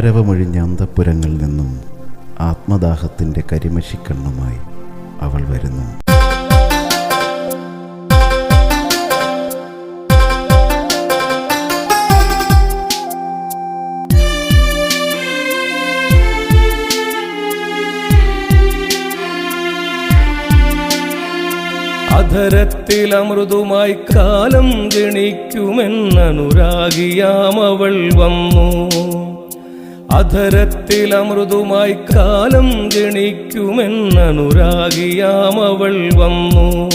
ആരവമൊഴിഞ്ഞ അന്തപ്പുരങ്ങളിൽ നിന്നും ആത്മദാഹത്തിന്റെ കരിമഷിക്കണ്ണുമായി അവൾ വരുന്നു. അധരത്തിൽ അമൃതുമായി കാലം ഗണിക്കുമെന്നനുരാഗിയാമവൾ വന്നു. അധരത്തിൽ അമൃതുമായി കാലം ഗണിക്കുമെന്നനുരാഗിയാം അവൾ വന്നു.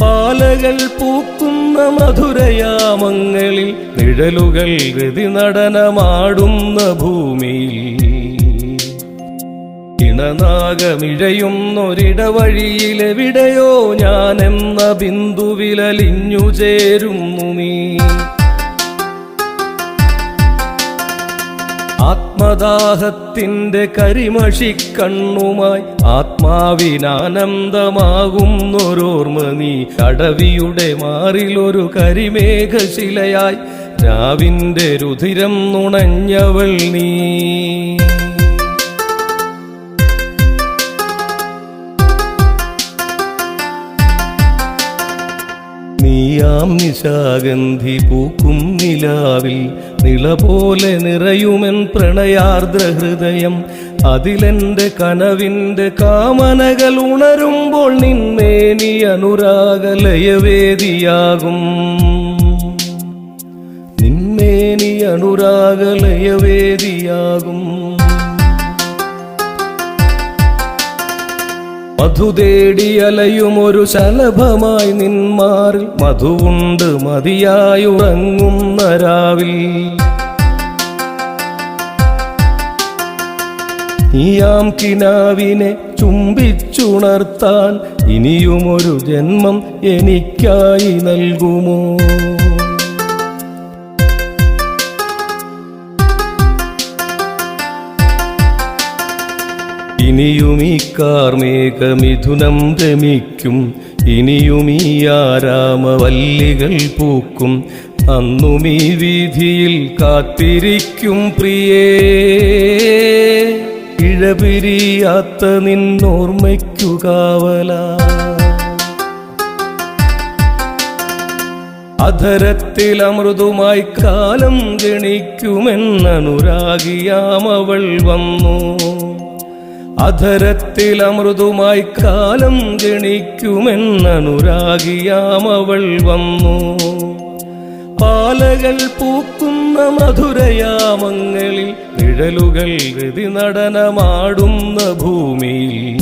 പാലകൾ പൂക്കുന്ന മധുരയാമങ്ങളിൽ നിഴലുകൾ ഗതി നടനമാടുന്ന ഭൂമിയിൽ. ഇണനാഗമിഴയുന്നൊരിടവഴിയിലെവിടെയോ ഞാനെന്ന ബിന്ദുവിലലിഞ്ഞു ചേരുന്നു നീ. ആത്മദാഹത്തിന്റെ കരിമഷിക്കണ്ണുമായി ആത്മാവിനാനന്ദമാകുന്നൊരോർമ്മ നീ കടവിയുടെ മാറിലൊരു കരിമേഘശിലയായി രാവിന്റെ രുധിരം നുണഞ്ഞവൾ നീ. നീയാം നിശാഗന്ധി പൂക്കും നിലാവിൽ നിള പോലെ നിറയുമെൻ പ്രണയാർദ്ര ഹൃദയം അതിലെന്റെ കനവിന്റെ കാമനകൾ ഉണരുമ്പോൾ നിന്നേനി അനുരാഗലയവേദിയാകും. നിന്നേനി അനുരാഗലയവേദിയാകും. മധു തേടി അലയുമൊരു ശലഭമായി നിന്മാറിൽ മധുവുണ്ട് മതിയായുറങ്ങുന്ന രാവിൽ. നീയാം കിനാവിനെ ചുംബിച്ചുണർത്താൻ ഇനിയുമൊരു ജന്മം എനിക്കായി നൽകുമോ? ഇനിയും ഈ രമിക്കും ഇനിയും ഈ ആരാമവല്ലികൾ പൂക്കും. അന്നും ഈ വീതിയിൽ കാത്തിരിക്കും പ്രിയേ. ഇഴപിരിയാത്ത നിന്നോർമ്മയ്ക്കു കാവല. അധരത്തിൽ അമൃതുമായി കാലം ഗണിക്കുമെന്നനുരാഗിയാമവൾ വന്നു. അധരത്തിൽ അമൃതുമായി കാലം ഗണിക്കുമെന്നനുരാഗിയാം അവൾ വന്നു. പാലകൾ പൂക്കുന്ന മധുരയാമങ്ങളിൽ നിഴലുകൾ ഗതി നടനമാടുന്ന ഭൂമിയിൽ.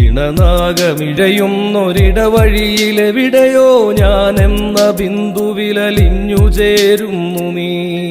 ഇണനാഗമിഴയുന്നൊരിടവഴിയിലെവിടെയോ ഞാനെന്ന ബിന്ദുവിലലിഞ്ഞു ചേരുന്നു നീ.